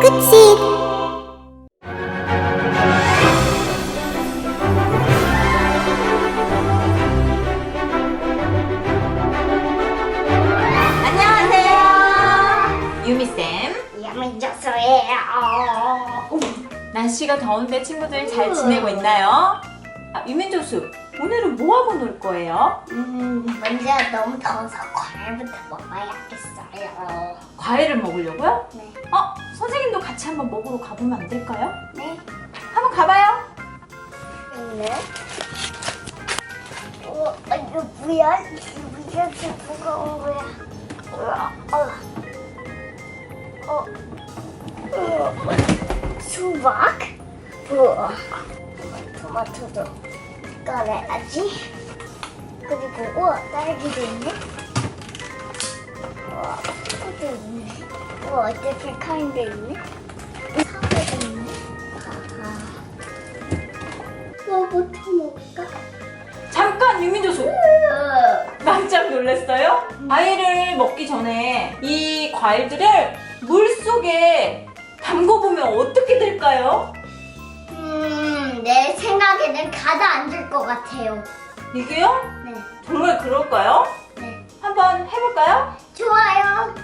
끝이 안녕하세요. 유미쌤. 야민저스예요. 날씨가 더운데 친구들 잘 지내고 있나요? 아, 유민조수, 오늘은 뭐하고 놀 거예요? 음, 먼저 너무 더워서 과일부터 먹어야겠어요. 과일을 먹으려고요? 네. 어, 선생님도 같이 한번 먹으러 가보면 안 될까요? 네. 한번 가봐요. 네. 어, 아, 이거 뭐야? 이거 이렇게 무거운 거야. 우와, 어. 어. 어. 수박? 우와. 토마토도 꺼내야지. 그리고 우와 딸기도 있네. 우와 포도 있네. 우와 있네. 사과도 있네. 하하. 뭐부터 먹을까? 잠깐, 유민조수. 깜짝 놀랐어요? 과일을 먹기 전에 이 과일들을 물 속에 담궈보면 어떻게 될까요? 음, 내 생각에는 가다 앉을 것 같아요. 이게요? 네, 정말 그럴까요? 네. 한번 해볼까요? 좋아요.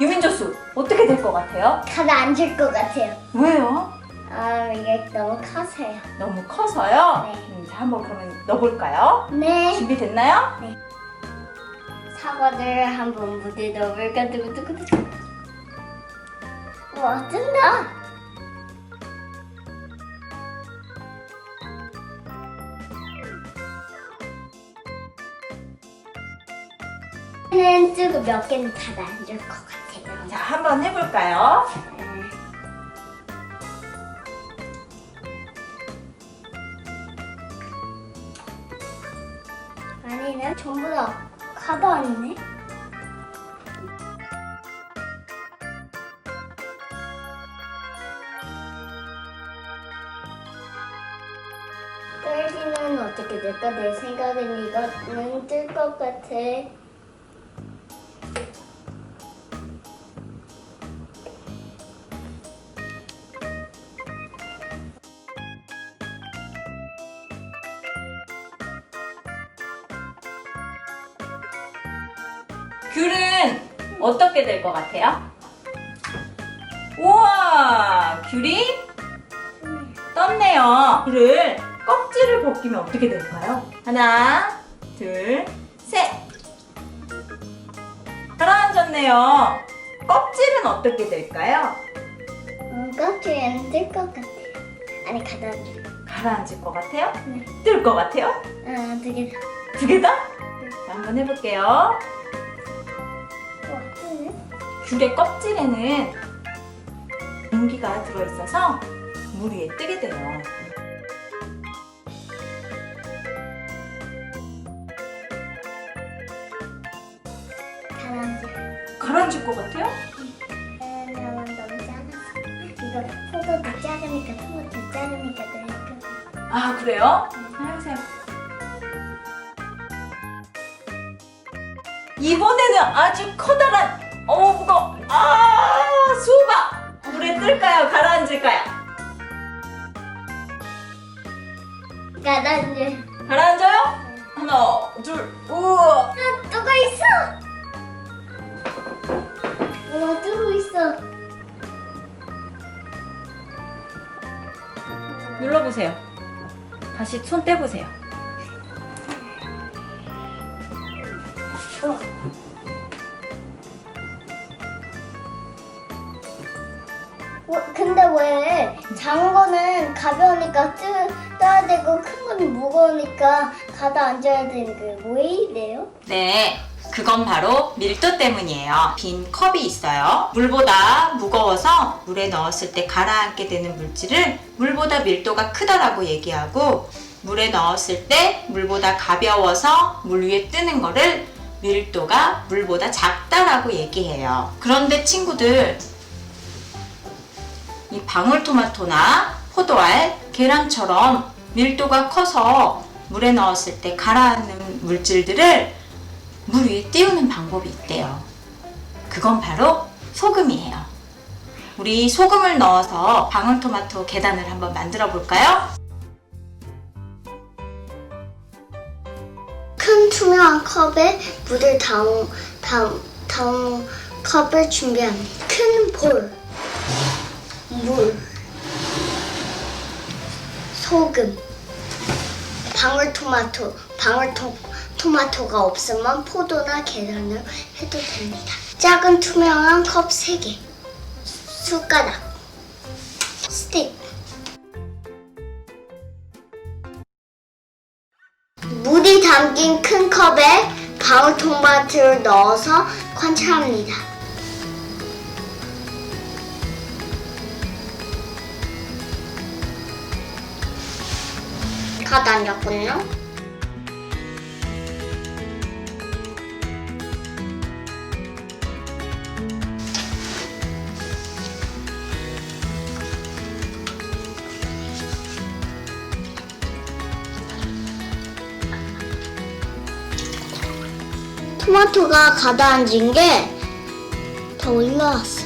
유민조 수, 어떻게 될 것 같아요? 가다앉을 것 같아요. 왜요? 아, 이게 너무 커서요. 너무 커서요? 네. 음, 자, 한번 그러면 넣어볼까요? 네. 준비됐나요? 사과를 한번 무대 넣어볼까? 두구두구두구. 와, 뜬다. 는 뜨고 몇 개는 가다앉을 것 같아요. 자, 한번 해볼까요? 아니네, 전부 다 가다앉네. 딸기는 어떻게 될까? 내 생각엔 이거는 뜰 것 같아. 귤은 어떻게 될 것 같아요? 우와, 귤이 떴네요. 귤을 껍질을 벗기면 어떻게 될까요? 하나, 둘, 셋. 가라앉았네요. 껍질은 어떻게 될까요? 음, 껍질은 뜰것 같아. 아니, 가다앉을. 가라앉을 것 같아요? 네. 뜰 것 같아요? 아, 되게. 두개 다? 자, 한번 해볼게요. 귤의 껍질에는 공기가 들어있어서 물 위에 뜨게 돼요. 가라앉을. 가라앉을 것 같아요? 나만 너무 작았어. 이거 포도도 작으니까 토마토 작으니까 되니까. 아 그래요? 해보세요. 이번에는 아주 커다란 어 무거 아 수박 물에 뜰까요? 가라앉을까요? 가라앉을. 가라앉아요? 하나 둘 우와 아, 누가 있어? 와, 뜨고 있어. 눌러보세요. 다시 손 떼보세요. 근데 왜 작은 가벼우니까 뜨, 떠야 되고 큰 거는 무거우니까 가다앉아야 되는 게 왜 이래요? 네, 그건 바로 밀도 때문이에요. 빈 컵이 있어요. 물보다 무거워서 물에 넣었을 때 가라앉게 되는 물질을 물보다 밀도가 크다라고 얘기하고 물에 넣었을 때 물보다 가벼워서 물 위에 뜨는 거를 밀도가 물보다 작다라고 얘기해요. 그런데 친구들, 이 방울토마토나 포도알, 계란처럼 밀도가 커서 물에 넣었을 때 가라앉는 물질들을 물 위에 띄우는 방법이 있대요. 그건 바로 소금이에요. 우리 소금을 넣어서 방울토마토 계단을 한번 만들어 볼까요? 큰 투명한 컵에 물을 담은, 컵을 준비합니다. 큰 볼, 물, 소금, 방울토마토, 방울토마토가 없으면 포도나 계란을 해도 됩니다. 작은 투명한 컵 3개, 숟가락, 스틱, 물이 담긴 큰 컵에 방울토마토를 넣어서 관찰합니다. 가다녔군요. 토마토가 가다앉은 게 더 올라왔어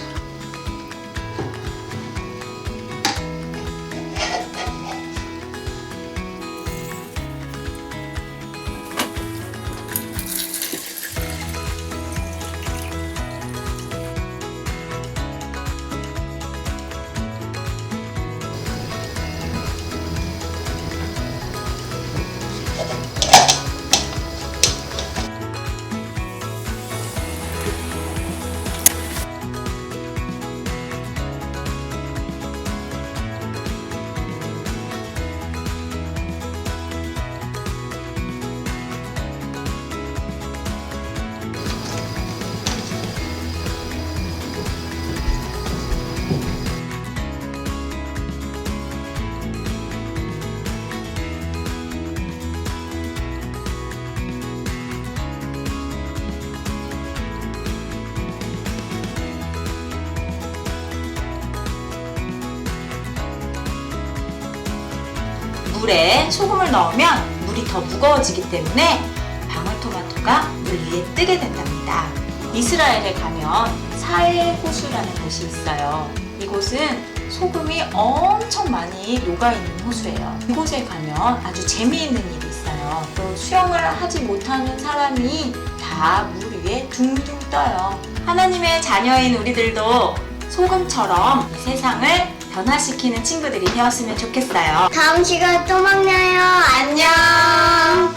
물에 소금을 넣으면 물이 더 무거워지기 때문에 방울토마토가 물 위에 뜨게 된답니다. 이스라엘에 가면 사해 호수라는 곳이 있어요. 이곳은 소금이 엄청 많이 녹아있는 호수예요. 이곳에 가면 아주 재미있는 일이 있어요. 또 수영을 하지 못하는 사람이 다 물 위에 둥둥 떠요. 하나님의 자녀인 우리들도 소금처럼 이 세상을 변화시키는 친구들이 되었으면 좋겠어요. 다음 시간에 또 만나요. 안녕.